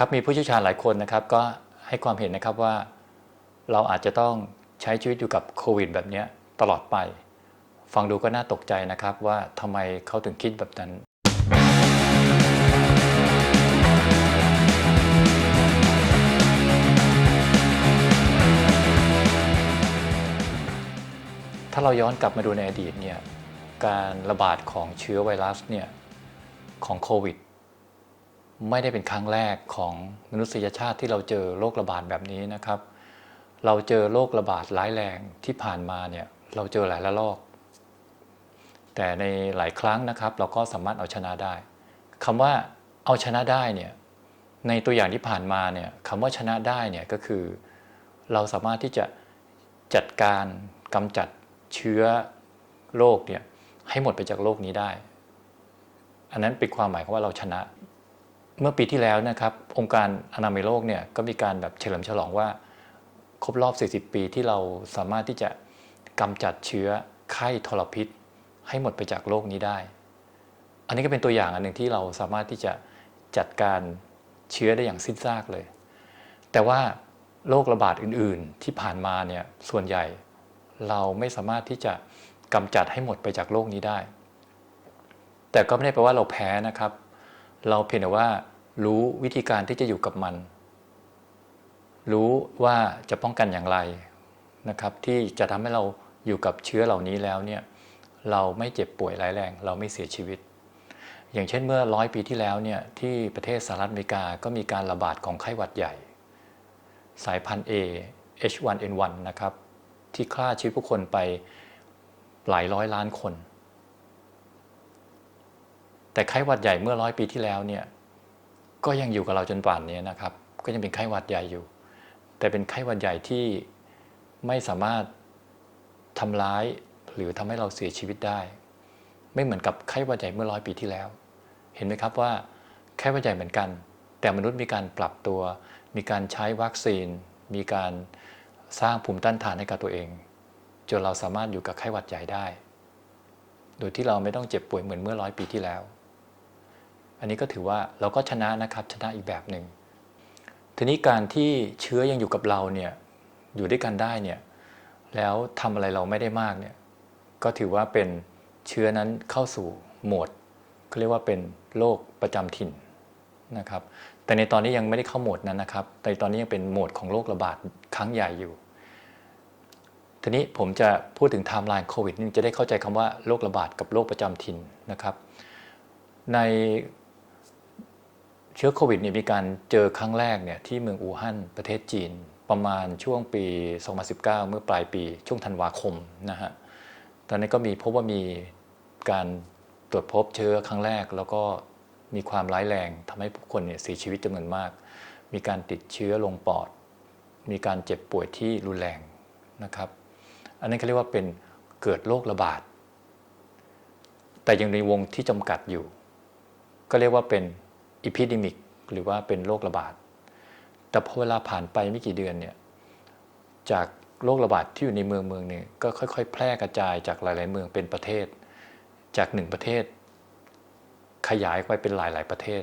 ครับมีผู้เชี่ยวชาญหลายคนนะครับ ก็ให้ความเห็นนะครับว่า เราอาจจะต้องใช้ชีวิตอยู่กับโควิด แบบนี้ตลอดไป ฟังดูก็น่าตกใจนะครับว่าทำไมเขาถึงคิดแบบนั้นถ้าเราย้อนกลับมาดูในอดีตเนี่ยการระบาดของเชื้อไวรัสเนี่ยของโควิด ไม่ได้เป็นครั้งแรกของมนุษยชาติที่เราเจอโรคระบาดแบบนี้นะครับ เราเจอโรคระบาดร้ายแรงที่ผ่านมาเนี่ยเราเจอหลายระลอก แต่ในหลายครั้งนะครับ เราก็สามารถเอาชนะได้คำว่าเอาชนะได้เนี่ยในตัวอย่างที่ผ่านมาเนี่ยคำว่าชนะได้เนี่ยก็คือ เราสามารถที่จะจัดการกำจัดเชื้อโรคเนี่ยให้หมดไปจากโลกนี้ได้ อันนั้นเป็นความหมายของว่าเราชนะ เมื่อปีที่แล้วนะครับองค์การอนามัยโลกเนี่ยก็มีการแบบเฉลิมฉลองว่า ครบรอบ 40 ปีที่เราสามารถที่จะกำจัดเชื้อไข้ทรพิษ ให้หมดไปจากโลกนี้ได้ อันนี้ก็เป็นตัวอย่างอันหนึ่งที่เราสามารถที่จะจัดการเชื้อได้อย่างสิ้นซากเลย แต่ว่าโรคระบาดอื่น ๆ ที่ผ่านมาเนี่ยส่วนใหญ่เราไม่สามารถที่จะกำจัดให้หมดไปจากโลกนี้ได้ แต่ก็ไม่ได้แปลว่าเราแพ้นะครับ เราเพียงแต่ว่ารู้วิธีการที่จะอยู่กับมัน รู้ว่าจะป้องกันอย่างไรนะครับ ที่จะทำให้เราอยู่กับเชื้อเหล่านี้แล้วเนี่ยเราไม่เจ็บป่วยร้ายแรง เราไม่เสียชีวิต อย่างเช่นเมื่อร้อยปีที่แล้วเนี่ยที่ประเทศสหรัฐอเมริกาก็มีการระบาดของไข้หวัดใหญ่ สายพันธุ์ A H1N1 นะครับ ที่ฆ่าชีวิตผู้คนไปหลายร้อยล้านคน แต่ไข้หวัดใหญ่เมื่อร้อยปีที่แล้วเนี่ยก็ยังอยู่กับเราจนป่านนี้นะครับ ก็ยังเป็นไข้หวัดใหญ่อยู่ แต่เป็นไข้หวัดใหญ่ที่ไม่สามารถทำร้ายหรือทำให้เราเสียชีวิตได้ ไม่เหมือนกับไข้หวัดใหญ่เมื่อร้อยปีที่แล้ว เห็นไหมครับว่าไข้หวัดใหญ่เหมือนกัน แต่มนุษย์มีการปรับตัว มีการใช้วัคซีน มีการสร้างภูมิต้านทานให้กับตัวเองจนเราสามารถอยู่กับไข้หวัดใหญ่ได้ โดยที่เราไม่ต้องเจ็บป่วยเหมือนเมื่อร้อยปีที่แล้ว อันนี้ก็ถือว่าเราก็ชนะนะครับชนะอีกแบบหนึ่งทีนี้การที่เชื้อยังอยู่กับเราเนี่ยอยู่ด้วยกันได้เนี่ยแล้วทำอะไรเราไม่ได้มากเนี่ยก็ถือว่าเป็นเชื้อนั้นเข้าสู่โหมดเขาเรียกว่าเป็นโรคประจำถิ่นนะครับ แต่ในตอนนี้ยังไม่ได้เข้าโหมดนั้นนะครับ แต่ตอนนี้ยังเป็นโหมดของโรคระบาดครั้งใหญ่อยู่ ทีนี้ผมจะพูดถึงไทม์ไลน์โควิดนี่จะได้เข้าใจคำว่าโรคระบาดกับโรคประจำถิ่นนะครับ ใน เชื้อโควิดเนี่ยมีการเจอครั้งแรกเนี่ยที่เมืองอู่ฮั่นประเทศจีน ประมาณช่วงปี 2019 เมื่อปลายปีช่วงธันวาคมนะฮะตอนนี้ก็มีพบว่ามีการตรวจพบเชื้อครั้งแรก แล้วก็มีความร้ายแรงทำให้ผู้คนเนี่ยเสียชีวิตจำนวนมาก มีการติดเชื้อลงปอด มีการเจ็บป่วยที่รุนแรงนะครับ อันนั้เขาเรียกว่าเป็นเกิดโรคระบาด แต่ยังในวงที่จำกัดอยู่ ก็เรียกว่าเป็น อีพิดมิกหรือว่าเป็นโรคระบาด แต่พอเวลาผ่านไปไม่กี่เดือนเนี่ยจากโรคระบาดที่อยู่ในเมืองเมืองหนึงก็ค่อย ๆ แพร่กระจายจากหลาย ๆ เมืองเป็นประเทศ จากหนึ่งประเทศ ขยายไปเป็นหลาย ๆ ประเทศ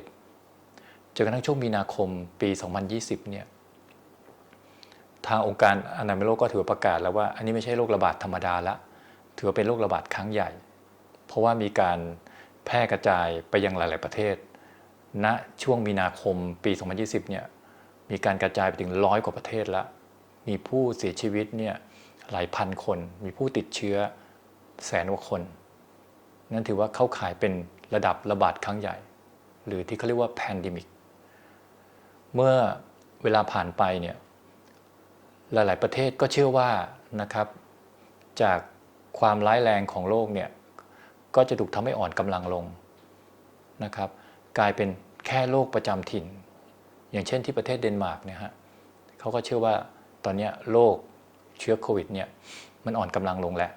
จนกระทั่งช่วงมีนาคมปี 2020 เนี่ยทางองค์การอนามัยโลกก็ถือประกาศแล้วว่า อันนี้ไม่ใช่โรคระบาดธรรมดาละ ถือว่าเป็นโรคระบาดครั้งใหญ่ เพราะว่ามีการแพร่กระจายไปยังหลาย ๆ ประเทศ ณช่วงมีนาคมปี 2020 เนี่ยมีการกระจายไปถึงร้อยกว่าประเทศแล้วมีผู้เสียชีวิตเนี่ยหลายพันคน มีผู้ติดเชื้อแสนกว่าคน นั่นถือว่าเข้าข่ายเป็นระดับระบาดครั้งใหญ่ หรือที่เขาเรียกว่าแพนดมิก เมื่อเวลาผ่านไปเนี่ยหลาย ๆ ประเทศก็เชื่อว่านะครับจากความร้ายแรงของโลกเนี่ยก็จะถูกทำให้อ่อนกำลังลงนะครับ กลายเป็น แค่โรคประจำถิ่น อย่างเช่นที่ประเทศเดนมาร์กเนี่ยฮะเขาก็เชื่อว่าตอนนี้โรคเชื้อโควิดเนี่ยมันอ่อนกำลังลงแล้ว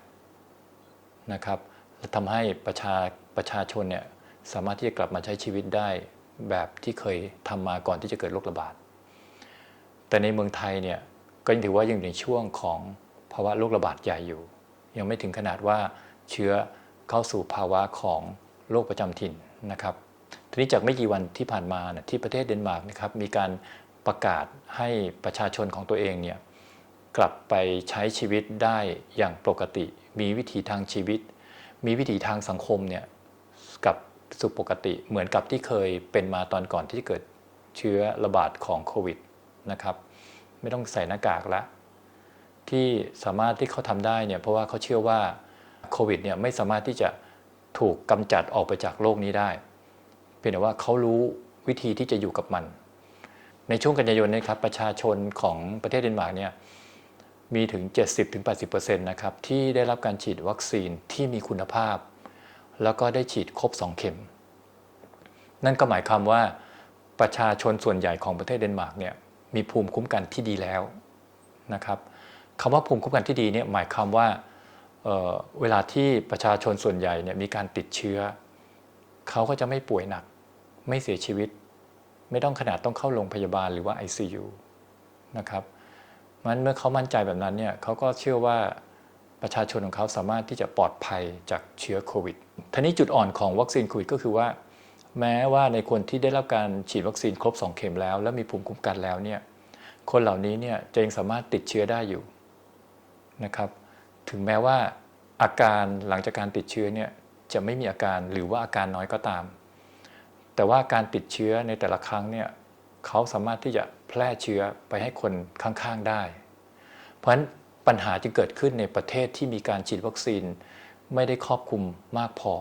นะครับและทำให้ประชาประชาชนเนี่ยสามารถที่จะกลับมาใช้ชีวิตได้แบบที่เคยทำมาก่อนที่จะเกิดโรคระบาด แต่ในเมืองไทยเนี่ยก็ยังถือว่ายังอยู่ในช่วงของภาวะโรคระบาดใหญ่อยู่ ยังไม่ถึงขนาดว่าเชื้อเข้าสู่ภาวะของโรคประจำถิ่นนะครับ ทีนี้จากไม่กี่วันที่ผ่านมานะที่ประเทศเดนมาร์กนะครับมีการประกาศให้ประชาชนของตัวเองเนี่ยกลับไปใช้ชีวิตได้อย่างปกติ มีวิถีทางชีวิต มีวิถีทางสังคมเนี่ยกลับสู่ปกติเหมือนกับที่เคยเป็นมาตอนก่อนที่เกิดเชื้อระบาดของโควิดนะครับ ไม่ต้องใส่หน้ากากละที่สามารถที่เขาทำได้เนี่ยเพราะว่าเขาเชื่อว่าโควิดเนี่ยไม่สามารถที่จะถูกกำจัดออกไปจากโลกนี้ได้ เพียงแต่ว่าเขารู้วิธีที่จะอยู่กับมัน ในช่วงกันยายนนี้ครับประชาชนของประเทศเดนมาร์กเนี่ยมีถึง 70-80%นะครับที่ได้รับการฉีดวัคซีนที่มีคุณภาพ แล้วก็ได้ฉีดครบ 2 เข็ม นั่นก็หมายความว่าประชาชนส่วนใหญ่ของประเทศเดนมาร์กเนี่ยมีภูมิคุ้มกันที่ดีแล้วนะครับคำว่าภูมิคุ้มกันที่ดีเนี่ยหมายความว่าเเวลาที่ประชาชนส่วนใหญ่เนี่ยมีการติดเชื้อ เขาก็จะไม่ป่วยหนัก ไม่เสียชีวิต ไม่ต้องขนาดต้องเข้าโรงพยาบาลหรือว่า ICU นะครับมันเมื่อเขามั่นใจแบบนั้นเนี่ยเขาก็เชื่อว่าประชาชนของเขาสามารถที่จะปลอดภัยจากเชื้อโควิดทีนี้จุดอ่อนของวัคซีนโควิดก็คือว่า แม้ว่าในคนที่ได้รับการฉีดวัคซีนครบ 2 เข็มแล้ว และมีภูมิคุ้มกันแล้วเนี่ยคนเหล่านี้เนี่ยจะยังสามารถติดเชื้อได้อยู่นะครับถึงแม้ว่าอาการหลังจากการติดเชื้อเนี่ยจะไม่มีอาการหรือว่าอาการน้อยก็ตาม แต่ว่าการติดเชื้อในแต่ละครั้งเนี่ยเขาสามารถที่จะแพร่เชื้อไปให้คนข้างๆได้ เพราะฉะนั้นปัญหาจึงเกิดขึ้นในประเทศที่มีการฉีดวัคซีนไม่ได้ครอบคลุมมากพอ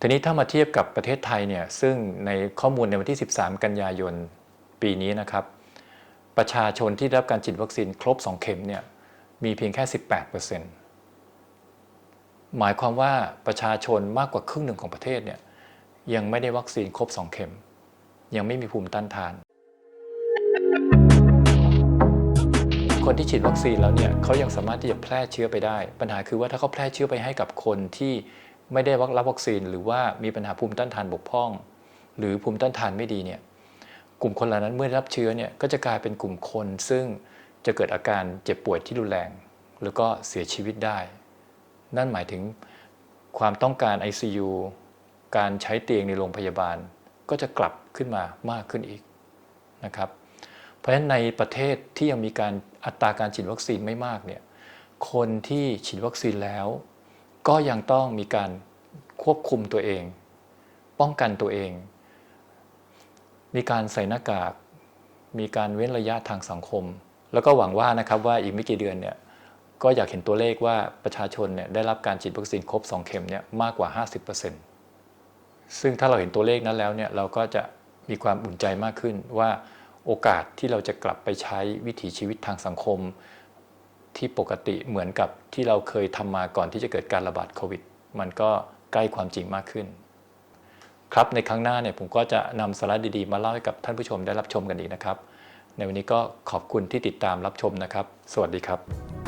ทีนี้ถ้ามาเทียบกับประเทศไทยเนี่ยซึ่งในข้อมูลในวันที่ 13 กันยายนปีนี้นะครับ ประชาชนที่ได้รับการฉีดวัคซีนครบ 2 เข็มเนี่ยมีเพียงแค่ 18%หมายความว่าประชาชนมากกว่าครึ่งหนึ่งของประเทศเนี่ย ยังไม่ได้วัคซีนครบ 2 เข็ม ยังไม่มีภูมิต้านทาน คนที่ฉีดวัคซีนแล้วเนี่ยเขายังสามารถที่จะแพร่เชื้อไปได้ ปัญหาคือว่าถ้าเขาแพร่เชื้อไปให้กับคนที่ไม่ได้รับวัคซีน หรือว่ามีปัญหาภูมิต้านทานบกพร่อง หรือภูมิต้านทานไม่ดีเนี่ยกลุ่มคนเหล่านั้นเมื่อได้รับเชื้อเนี่ยก็จะกลายเป็นกลุ่มคน ซึ่งจะเกิดอาการเจ็บป่วยที่รุนแรง แล้วก็เสียชีวิตได้ นั่นหมายถึงความต้องการ ICU การใช้เตียงในโรงพยาบาลก็จะกลับขึ้นมามากขึ้นอีกนะครับ เพราะฉะนั้นในประเทศที่ยังมีการอัตราการฉีดวัคซีนไม่มากเนี่ยคนที่ฉีดวัคซีนแล้ว ก็ยังต้องมีการควบคุมตัวเอง ป้องกันตัวเอง มีการใส่หน้ากาก มีการเว้นระยะทางสังคม แล้วก็หวังว่านะครับว่าอีกไม่กี่เดือนเนี่ยก็อยากเห็นตัวเลขว่าประชาชนเนี่ยได้รับการฉีดวัคซีนครบ 2 เข็มเนี่ยมากกว่า 50% ซึ่งถ้าเราเห็นตัวเลขนั้นแล้วเนี่ยเราก็จะมีความอุ่นใจมากขึ้นว่าโอกาสที่เราจะกลับไปใช้วิถีชีวิตทางสังคม ที่ปกติเหมือนกับที่เราเคยทำมาก่อนที่จะเกิดการระบาดโควิด มันก็ใกล้ความจริงมากขึ้น ครับในครั้งหน้าเนี่ยผมก็จะนำสาระดีๆ มาเล่าให้กับท่านผู้ชมได้รับชมกันอีกนะครับ ในวันนี้ก็ขอบคุณที่ติดตามรับชมนะครับ สวัสดีครับ